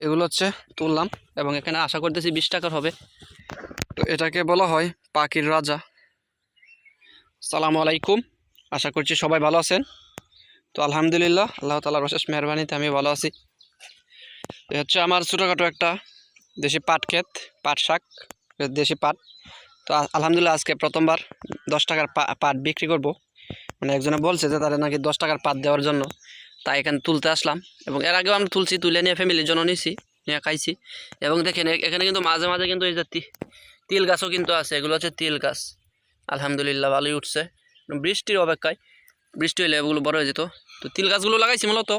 এগুলো হচ্ছে তুললাম এবং এখানে আশা করতেছি বিশ টাকার হবে। তো এটাকে বলা হয় পাখির রাজা। সালাম আলাইকুম। আশা করছি সবাই ভালো আছেন। তো আলহামদুলিল্লাহ, আল্লাহ তালার অশেষ মেহরবানিতে আমি ভালো আছি। এ হচ্ছে আমার ছোটোখাটো একটা দেশি পাট ক্ষেত, পাট শাক, দেশি পাট। তো আলহামদুলিল্লাহ আজকে প্রথমবার দশ টাকার পাট বিক্রি করব। মানে একজনে বলছে যে তারা নাকি দশ টাকার পাট দেওয়ার জন্য। তাই এখানে তুলতে আসলাম। এবং এর আগেও আমরা তুলছি, তুলে নিয়ে ফ্যামিলির জন্য নিয়েছি নিয়ে খাইছি। এবং দেখেন এখানে কিন্তু মাঝে মাঝে কিন্তু এই যে তিল গাছও কিন্তু আছে, এগুলো হচ্ছে তিল গাছ। আলহামদুলিল্লাহ, ভালোই উঠছে। বৃষ্টির অপেক্ষায়, বৃষ্টি হলে এগুলো বড় হয়ে যেত। তো তিল গাছগুলো লাগাইছি মূলত।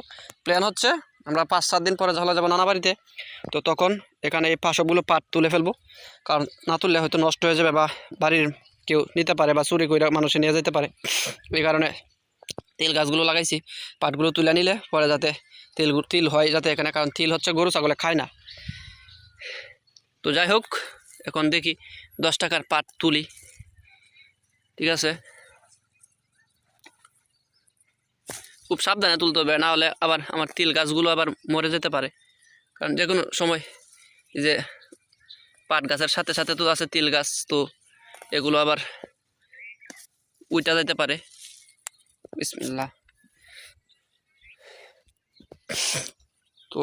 প্ল্যান হচ্ছে, আমরা পাঁচ, সাত দিন পরে ঝালা যাব নানা বাড়িতে তো তখন এখানে এই পাশগুলো পাট তুলে ফেলব। কারণ না তুললে হয়তো নষ্ট হয়ে যাবে বা বাড়ির কেউ নিতে পারে বা চুরি করে মানুষে নিয়ে যেতে পারে। এই কারণে তিল গাছগুলো লাগাইছি, পাটগুলো তুলে নিলে পরে যাতে তিল তিল হয় যাতে এখানে, কারণ তিল হচ্ছে গরু, ছাগলে খায় না। তো যাই হোক, এখন দেখি দশ টাকার পাট তুলি। ঠিক আছে? খুব সাবধানে তুলতে হবে, না হলে আবার আমার তিল গাছগুলো আবার মরে যেতে পারে। কারণ যে কোনো সময় যে পাট গাছের সাথে সাথে তো আছে তিল গাছ, তো এগুলো আবার উইটা যেতে পারে। বিসমিল্লাহ। তো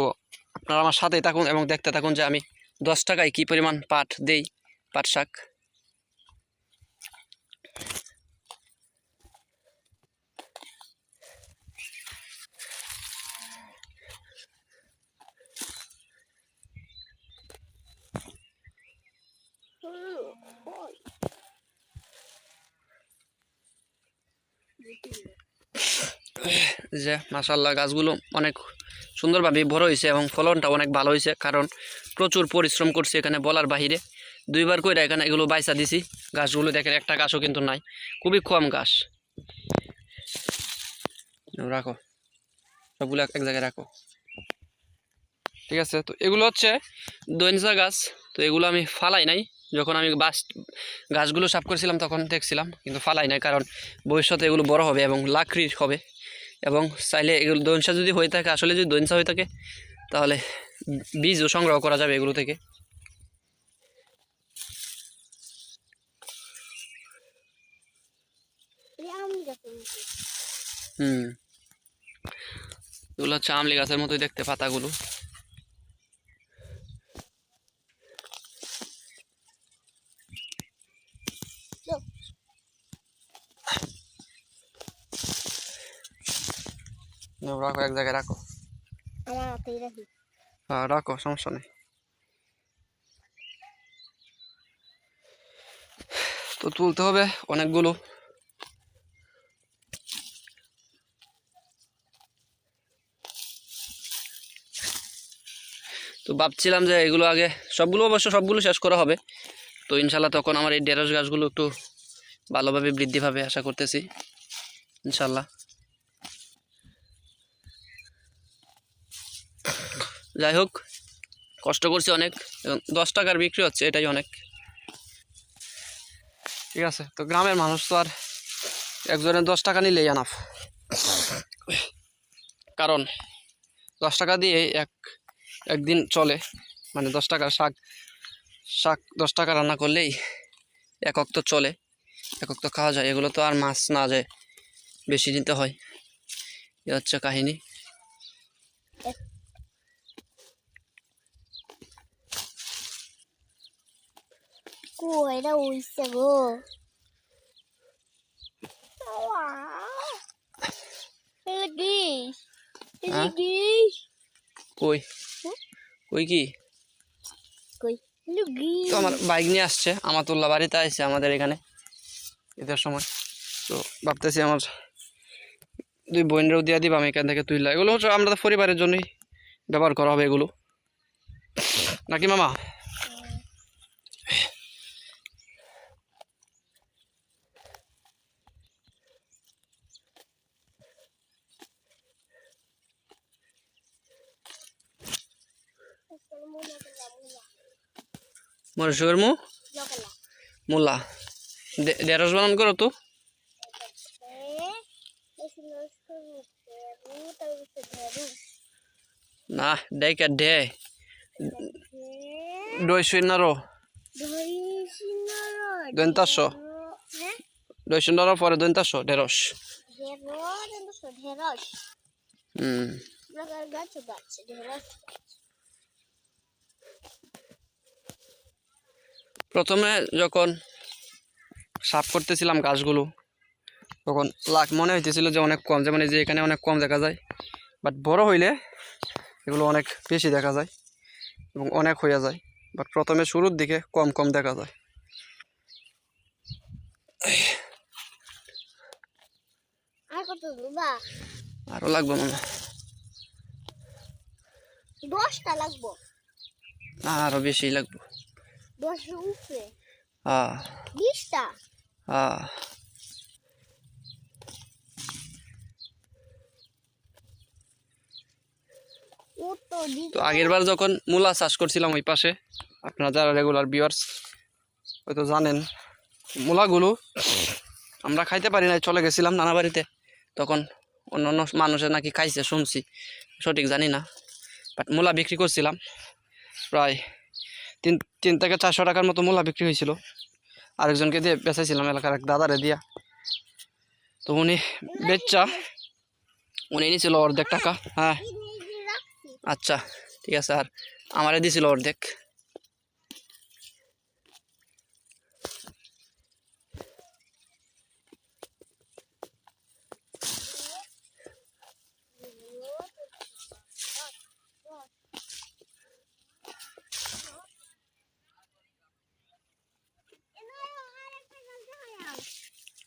আপনারা আমার সাথেই থাকুন এবং দেখতে থাকুন যে আমি দশ টাকায় কী পরিমাণ পাট দেই, পাট শাক। যে মাসাল্লাহ গাছগুলো অনেক সুন্দরভাবে বড় হয়েছে এবং ফলনটা অনেক ভালো হয়েছে, কারণ প্রচুর পরিশ্রম করছি এখানে বলার বাহিরে। দুইবার কইরা এখানে এগুলো বাইসা দিছি। গাছগুলো দেখেন, একটা গাছও কিন্তু নাই। খুবই কম গাছ। রাখো। সবগুলো এক জায়গায় রাখো। ঠিক আছে, তো এগুলো হচ্ছে দৈনসা গাছ। তো এগুলো আমি ফালাই নাই। যখন আমি বাস, গাছগুলো সাফ করেছিলাম তখন দেখছিলাম, কিন্তু ফালাই নাই, কারণ ভবিষ্যতে এগুলো বড় হবে এবং লাকড়ির হবে। এবং চাইলে এগুলো দৈনসা যদি হয়ে থাকে আসলে যদি দৈনসা হয়ে থাকে তাহলে বীজও সংগ্রহ করা যাবে এগুলো থেকে। হুম। এগুলো হচ্ছে আমলি গাছের মতোই দেখতে পাতাগুলো। রাখো এক জায়গায় রাখো। আমার হাতেই রাখি। হ্যাঁ রাখো সমস্যা নেই। তো তুলতে হবে অনেকগুলো। তো ভাবছিলাম যে এগুলো আগে সবগুলো অবশ্য সবগুলো শেষ করা হবে। তো ইনশাল্লাহ তখন আমার এই ঢেঁড়স গাছগুলো একটু ভালোভাবে বৃদ্ধি পাবে আশা করতেছি। ইনশাল্লাহ। যাই হোক, কষ্ট করছি অনেক এবং দশ টাকার বিক্রি হচ্ছে, এটাই অনেক। ঠিক আছে, তো গ্রামের মানুষ তো আর একজনের দশ টাকা নিলেই আনাফ কারণ দশ টাকা দিয়ে এক, একদিন চলে মানে দশ টাকার শাক শাক দশ টাকা রান্না করলেই একক তো চলে একক তো খাওয়া যায়। এগুলো তো আর মাছ না যায় বেশি নিতে হয়। এ হচ্ছে কাহিনী। কইরা উইছে গো কই কই কি তো আমার বাইক নিয়ে আসছে? আমাতুল্লাহ বাড়িতে আসছে আমাদের এখানে। ঈদের সময়। তো ভাবতেছি আমার দুই বোনরাও দিয়ে দিব আমি এখান থেকে তুইলা। এগুলো হচ্ছে আমাদের পরিবারের জন্যই ব্যবহার করা হবে এগুলো। নাকি মামা? মরশুকের মু? মোল্লা দে- ঢেঁড়স বানান করো তো। না ডেকে ডে দুই শূন্য হ্যাঁ দুই শূন্য পরে দন্তাস্য ঢেরস ঢেরস ঢেরস হুম। গাছ প্রথমে যখন সাফ করতেছিলাম গাছগুলো তখন লাখ মনে হইতেছিল যে অনেক কম যেমন এই যে এখানে অনেক কম দেখা যায়। বাট বড় হইলে এগুলো অনেক বেশি দেখা যায় এবং অনেক হয়ে যায়। বাট প্রথমে শুরুর দিকে কম কম দেখা যায়। আর লাগবে মনে দশটা লাগবো। না আরও বেশি লাগবে। দশের উপরে হ্যাঁ বিশটা হ্যাঁ তো আগের বার যখন মূলা চাষ করছিলাম ওই পাশে আপনারা যারা রেগুলার ভিউয়ার্স হয়তো জানেন মূলাগুলো আমরা খাইতে পারি না চলে গেছিলাম নানা বাড়িতে। তখন অন্য অন্য মানুষের নাকি খাইছে শুনছি। সঠিক জানি না বাট মূলা বিক্রি করছিলাম প্রায় তিন তিন থেকে চারশো টাকার মতো মূলা বিক্রি হয়েছিল। আরেকজনকে দিয়ে বেচাইছিলাম এলাকার এক দাদারে দিয়া। তো উনি বেচা, উনি নিয়েছিল অর্ধেক টাকা। হ্যাঁ। আচ্ছা ঠিক আছে। আর আমারে দিয়েছিল অর্ধেক।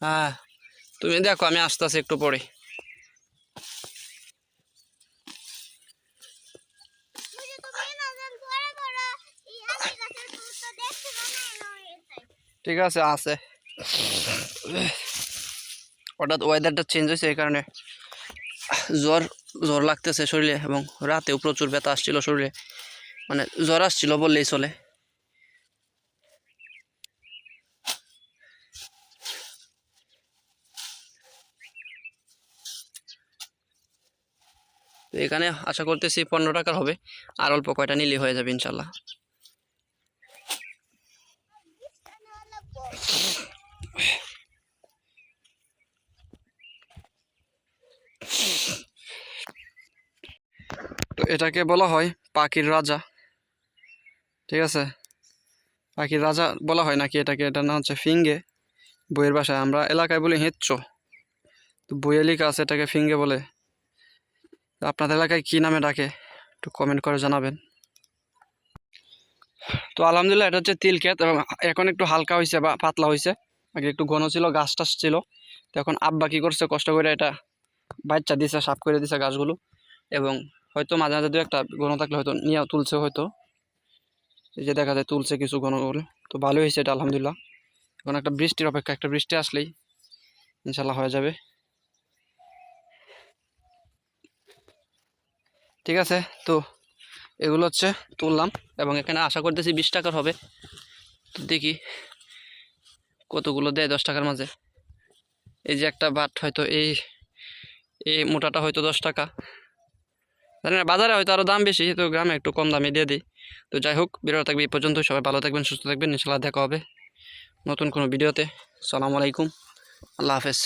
হ্যাঁ তুমি দেখো, আমি আসতেছি একটু পরে। ঠিক আছে আছে। হঠাৎ ওয়েদারটা চেঞ্জ হয়েছে এই কারণে। জ্বর জ্বর লাগতেছে শরীরে এবং রাতেও প্রচুর ব্যথা আসছিল শরীরে। মানে জ্বর আসছিল বললেই চলে। তো এখানে আশা করতেছি পনেরো টাকার হবে। আর অল্প কয়টা নিলেই হয়ে যাবে ইনশাল্লাহ। তো এটাকে বলা হয় পাখির রাজা। ঠিক আছে? পাখির রাজা বলা হয় নাকি? এটাকে এটা না হচ্ছে ফিঙ্গে। বইয়ের ভাষায় আমরা এলাকায় বলি হেঁচ্ছ তো বইয়ে লেখা আছে এটাকে ফিঙ্গে বলে। আপনাদের এলাকায় কী নামে ডাকে? একটু কমেন্ট করে জানাবেন। তো আলহামদুলিল্লাহ, এটা হচ্ছে তিল ক্ষেত। এবং এখন একটু হালকা হয়েছে বা পাতলা হয়েছে আগে একটু ঘন ছিল, গাছ টাছ ছিল। তো এখন আব্বা কী করছে, কষ্ট করে এটা বাচ্চা দিছে, সাফ করে দিছে গাছগুলো। এবং হয়তো মাঝে মাঝে দু একটা ঘন থাকলে হয়তো নিয়ে তুলছে হয়তো। এই যে দেখা যায় তুলছে কিছু ঘন করে। তো ভালোই হয়েছে এটা, আলহামদুলিল্লাহ। এখন একটা বৃষ্টির অপেক্ষা, একটা বৃষ্টি আসলেই ইনশাল্লাহ হয়ে যাবে। ঠিক আছে? তো এগুলো হচ্ছে তুললাম এবং এখানে আশা করতেছি বিশ টাকার হবে। তো দেখি কতগুলো দেয় দশ টাকার মাঝে। এই যে একটা বাট হয়তো এই এই মোটাটা হয়তো দশ টাকা। জানি না, বাজারে হয়তো আরও দাম বেশি, তো গ্রামে একটু কম দামে দিয়ে দিই। তো যাই হোক ভিডিও থাকবে এই পর্যন্ত সবাই ভালো থাকবেন, সুস্থ থাকবেন। ইনশাল্লাহ দেখা হবে নতুন কোনো ভিডিওতে। সালামু আলাইকুম। আল্লাহ হাফেজ।